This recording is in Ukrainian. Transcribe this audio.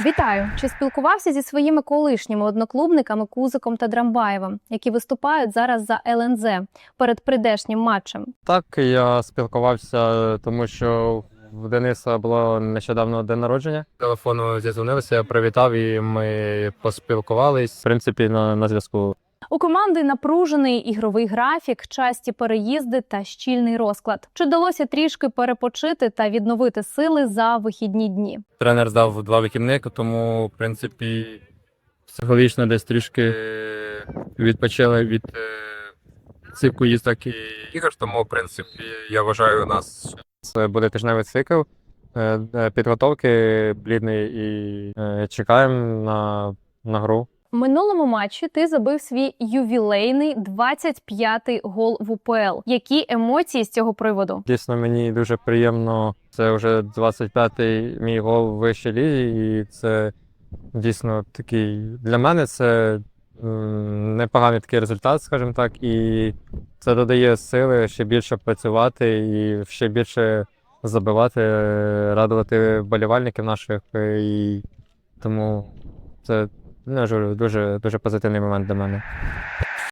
Вітаю! Чи спілкувався зі своїми колишніми одноклубниками Кузиком та Драмбаєвим, які виступають зараз за ЛНЗ перед прийдешнім матчем? Так, я спілкувався, тому що в Дениса було нещодавно день народження. Телефону зізвонилися, я привітав і ми поспілкувались. В принципі, на, на зв'язку. У команди напружений ігровий графік, часті переїзди та щільний розклад. Чи вдалося трішки перепочити та відновити сили за вихідні дні? Тренер здав два вихідники, тому, в принципі, психологічно десь трішки відпочили від е, цих поїздок і ігор. Тому, в принципі, я вважаю, у нас це буде тижневий цикл е, е, підготовки блідний і е, чекаємо на, на гру. Минулому матчі ти забив свій ювілейний 25-й гол в УПЛ. Які емоції з цього приводу? Дійсно, мені дуже приємно. Це вже 25-й мій гол в вищій лізі, і це дійсно такий для мене це непоганий такий результат, скажімо так, і це додає сили ще більше працювати і ще більше забивати, радувати вболівальників наших. е, І тому це ну, я дуже, дуже позитивний момент для мене.